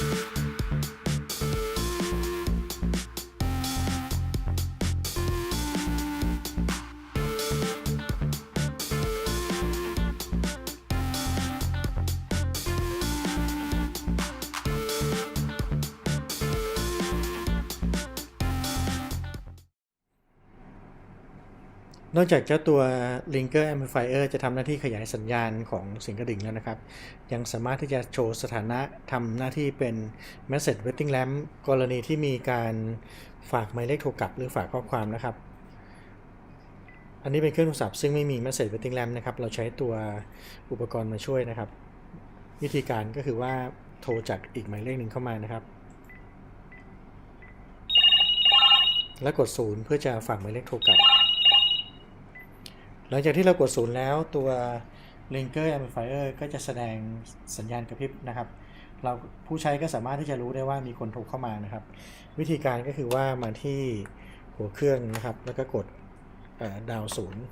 you นอกจากเจ้าตัว Linker Amplifier จะทำหน้าที่ขยายสัญญาณของเสียงกระดิ่งแล้วนะครับ ยังสามารถที่จะโชว์สถานะทำหน้าที่เป็น Message Waiting Lamp กรณีที่มีการฝากหมายเลขโทรกลับหรือฝากข้อความนะครับ อันนี้เป็นเครื่องโทรศัพท์ซึ่งไม่มี Message Waiting Lamp นะครับ เราใช้ตัวอุปกรณ์มาช่วยนะครับ วิธีการก็คือว่าโทรจากอีกหมายเลขหนึ่งเข้ามานะครับ แล้วกดศูนย์เพื่อจะฝากหมายเลขโทรกลับ หลังจากที่เรากดศูนย์แล้วตัว Linker Amplifier ก็จะแสดงสัญญาณกระพริบนะครับ เราผู้ใช้ก็สามารถที่จะรู้ได้ว่ามีคนโทรเข้ามานะครับ วิธีการก็คือว่ามาที่หัวเครื่องนะครับ แล้วก็กดดาวศูนย์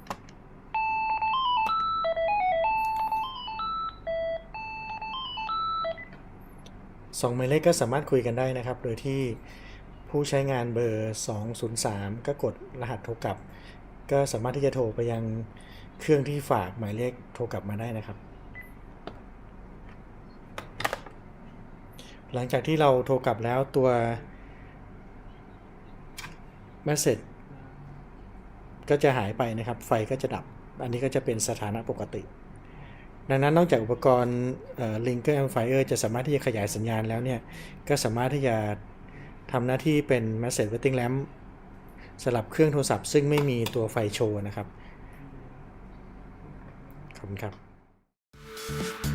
สองหมายเลขก็สามารถคุยกันได้นะครับ โดยที่ผู้ใช้งานเบอร์ 203 ก็กดรหัสโทรกลับ ก็สามารถที่จะโทรไปยังเครื่องที่ฝากหมายเลขโทรกลับมาได้นะครับ หลังจากที่เราโทรกลับแล้วตัว Message ก็จะหายไปนะครับ ไฟก็จะดับ อันนี้ก็จะเป็นสถานะปกติ ดังนั้นนอกจากอุปกรณ์ Linker Amplifier จะสามารถที่จะขยายสัญญาณแล้วเนี่ย ก็สามารถที่จะทำหน้าที่เป็น Message Waiting Lamp สลับเครื่องโทรศัพท์ซึ่งไม่มีตัวไฟโชว์นะครับ ขอบคุณครับ